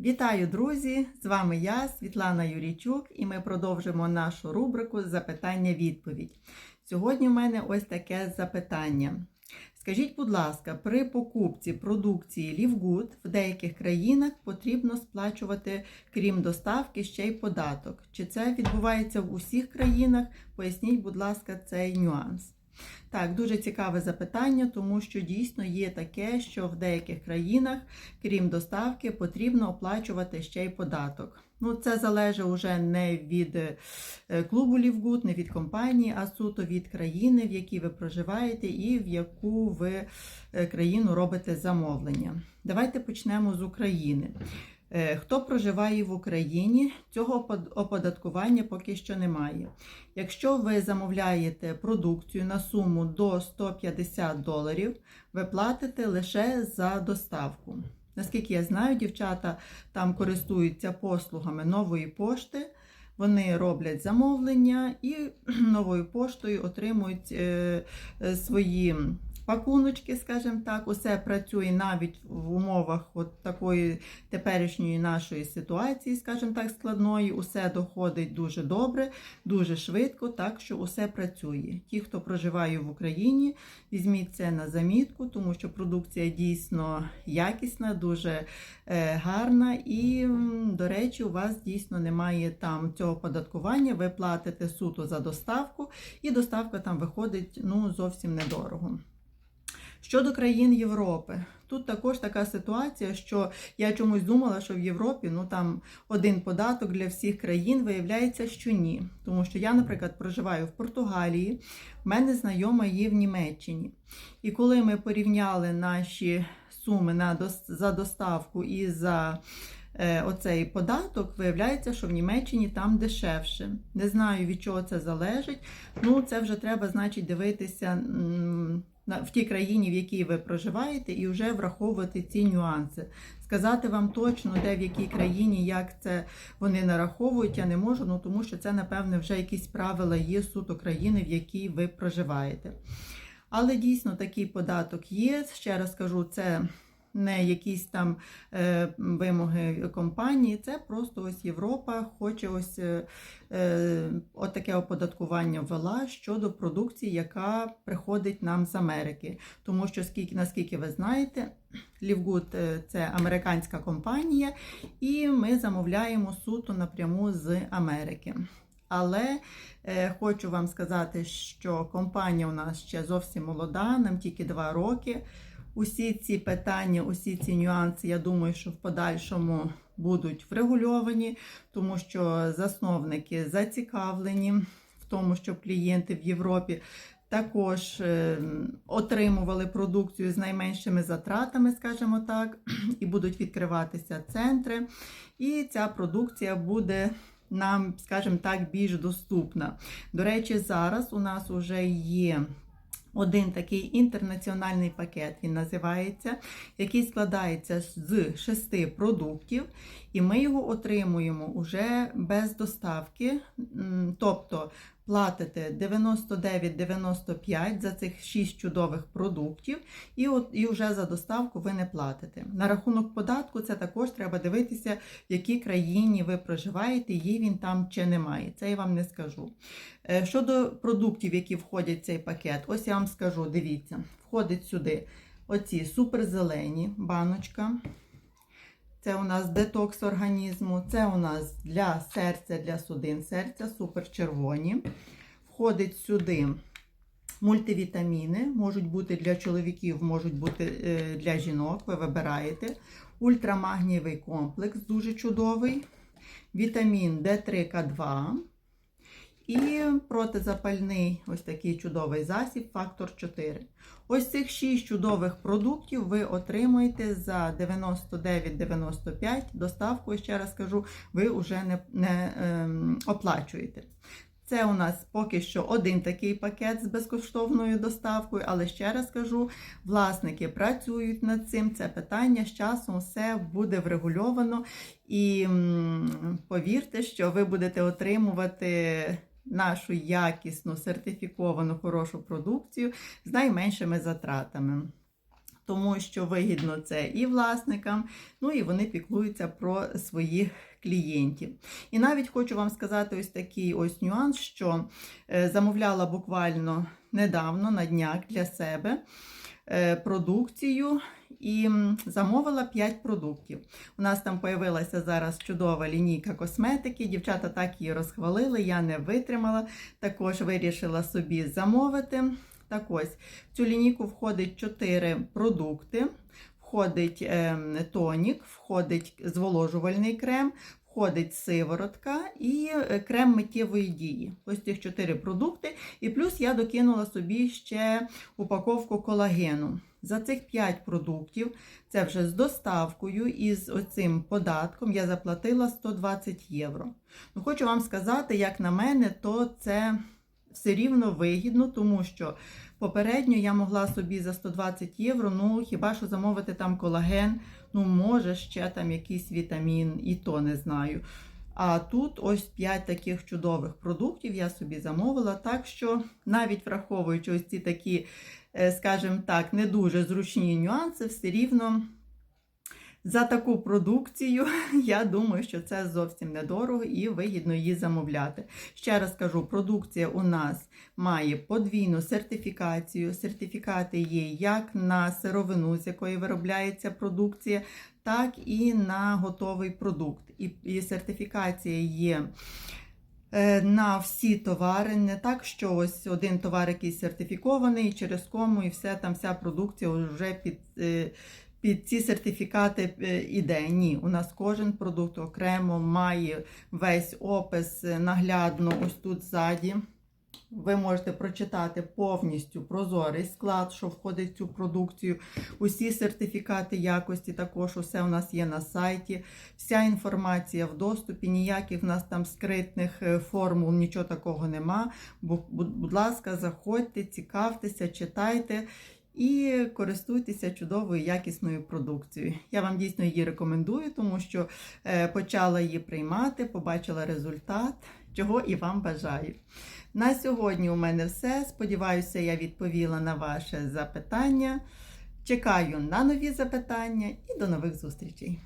Вітаю, друзі! З вами я, Світлана Юрійчук, і ми продовжимо нашу рубрику Запитання-відповідь. Сьогодні в мене ось таке запитання. Скажіть, будь ласка, при покупці продукції Лівгуд в деяких країнах потрібно сплачувати, крім доставки, ще й податок. Чи це відбувається в усіх країнах? Поясніть, будь ласка, цей нюанс. Так, дуже цікаве запитання, тому що дійсно є таке, що в деяких країнах, крім доставки, потрібно оплачувати ще й податок. Ну, це залежить уже не від е, клубу Лівгуд, не від компанії, а суто від країни, в якій ви проживаєте, і в яку ви е, країну робите замовлення. Давайте почнемо з України. Е, Хто проживає в Україні, цього оподаткування поки що немає. Якщо ви замовляєте продукцію на суму до 150 доларів, ви платите лише за доставку. Наскільки я знаю, дівчата там користуються послугами нової пошти. Вони роблять замовлення і новою поштою отримують е, е, свої пакуночки, скажімо так. Усе працює навіть в умовах от такої теперішньої нашої ситуації, скажімо так, складної. Усе доходить дуже добре, дуже швидко, так що усе працює. Ті, хто проживає в Україні, візьміть це на замітку, тому що продукція дійсно якісна, дуже е, гарна. І, до речі, у вас дійсно немає там цього податкування. Ви платите суто за доставку, і доставка там виходить ну, зовсім недорого. Щодо країн Європи, тут також така ситуація, що я чомусь думала, що в Європі ну там один податок для всіх країн виявляється, що ні. Тому що я, наприклад, проживаю в Португалії, в мене знайома є в Німеччині. І коли ми порівняли наші суми на за доставку і за оцей податок, виявляється, що в Німеччині там дешевше. Не знаю, від чого це залежить. Ну, це вже треба, значить, дивитися в тій країні, в якій ви проживаєте, і вже враховувати ці нюанси. Сказати вам точно, де в якій країні, як це вони нараховують, я не можу, ну тому що це, напевне, вже якісь правила є суто країни, в якій ви проживаєте. Але дійсно такий податок є. Ще раз кажу, це не якісь там е, вимоги компанії, це просто ось Європа хоче ось е, е, отаке оподаткування ввела щодо продукції, яка приходить нам з Америки. Тому що скільки, наскільки ви знаєте, Лівгуд це американська компанія, і ми замовляємо суто напряму з Америки. Але е, хочу вам сказати, що компанія у нас ще зовсім молода, нам тільки два роки. Усі ці питання, усі ці нюанси, я думаю, що в подальшому будуть врегульовані, тому що засновники зацікавлені в тому, щоб клієнти в Європі також е, отримували продукцію з найменшими затратами, скажімо так, і будуть відкриватися центри. І ця продукція буде нам, скажімо так, більш доступна. До речі, зараз у нас вже є. Один такий інтернаціональний пакет він називається, який складається з шести продуктів, і ми його отримуємо уже без доставки. Тобто платите 99,95 за цих 6 чудових продуктів, і от і вже за доставку ви не платите. На рахунок податку це також треба дивитися, в якій країні ви проживаєте, є він там чи немає. Це я вам не скажу. Е, Щодо продуктів, які входять в цей пакет, ось я вам скажу: дивіться, входить сюди оці суперзелені баночка. Це у нас детокс організму, це у нас для серця, для судин серця, суперчервоні. Входить сюди мультивітаміни, можуть бути для чоловіків, можуть бути е, для жінок, ви вибираєте. Ультрамагнієвий комплекс, дуже чудовий. Вітамін D3К2. І протизапальний ось такий чудовий засіб, фактор 4. Ось цих 6 чудових продуктів ви отримуєте за 99,95 доставку, ще раз кажу, ви вже не, не ем, оплачуєте. Це у нас поки що один такий пакет з безкоштовною доставкою, але ще раз кажу, власники працюють над цим. Це питання з часом все буде врегульовано. І повірте, що ви будете отримувати нашу якісну, сертифіковану, хорошу продукцію з найменшими затратами. тому що вигідно це і власникам, ну і вони піклуються про своїх клієнтів. І навіть хочу вам сказати ось такий ось нюанс, що е, замовляла буквально недавно на днях для себе продукцію і замовила 5 продуктів. У нас там появилася зараз чудова лінійка косметики. Дівчата так її розхвалили, я не витримала. Також вирішила собі замовити. Так ось, в цю лінійку входить 4 продукти. Входить ем, тонік, входить зволожувальний крем, входить сиворотка і е, крем миттєвої дії. Ось цих 4 продукти. І плюс я докинула собі ще упаковку колагену. За цих 5 продуктів, це вже з доставкою і з оцим податком я заплатила 120 євро. Ну, хочу вам сказати, як на мене, то це все рівно вигідно, тому що попередньо я могла собі за 120 євро, ну хіба що замовити там колаген, ну може ще там якийсь вітамін, і то не знаю. А тут ось 5 таких чудових продуктів я собі замовила, так що навіть враховуючи ось ці такі, е, скажімо так, не дуже зручні нюанси, все рівно за таку продукцію я думаю, що це зовсім недорого і вигідно її замовляти. Ще раз кажу, продукція у нас має подвійну сертифікацію. Сертифікати є як на сировину, з якої виробляється продукція, так і на готовий продукт. І, і сертифікація є. е, На всі товари, не так, що ось один товар якийсь сертифікований, через кому і все там вся продукція вже під, е, під ці сертифікати е, іде. Ні, у нас кожен продукт окремо має весь опис е, наглядно ось тут ззаді. Ви можете прочитати повністю прозорий склад, що входить в цю продукцію. Усі сертифікати якості також усе у нас є на сайті. Вся інформація в доступі, ніяких в нас там скритних е, формул, нічого такого нема. Будь, будь ласка, заходьте, цікавтеся, читайте і користуйтеся чудовою якісною продукцією. Я вам дійсно її рекомендую, тому що е, почала її приймати, побачила результат, чого і вам бажаю. На сьогодні у мене все. Сподіваюся, я відповіла на ваше запитання. Чекаю на нові запитання і до нових зустрічей.